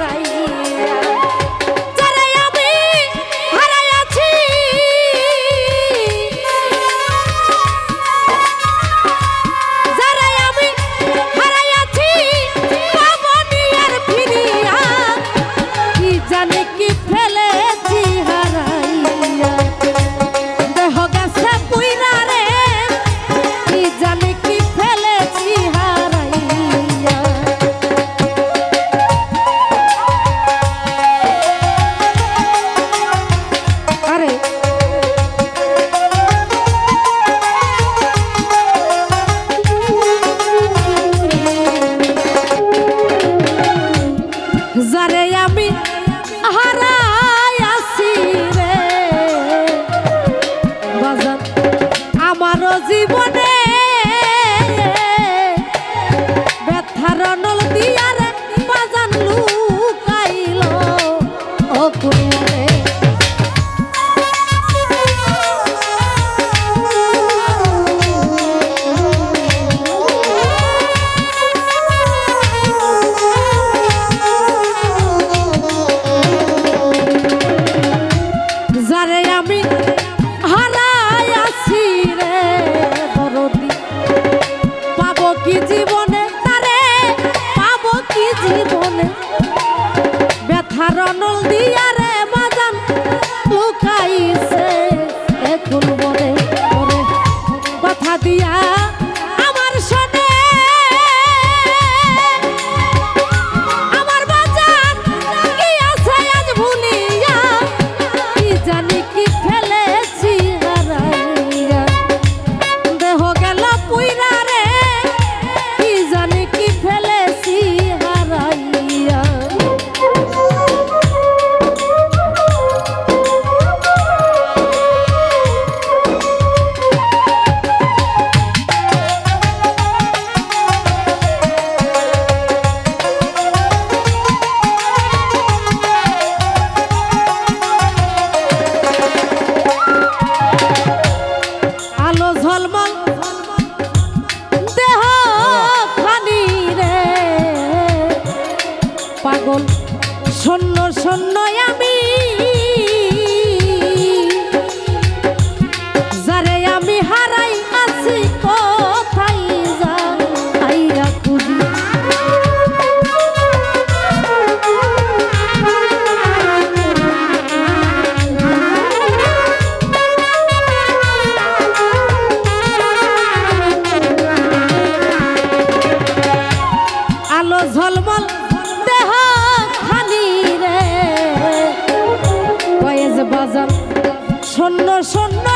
রাইগুলো One. হারনল দিয়ারে পাগল শূন্য শূন্য আমি। so sonar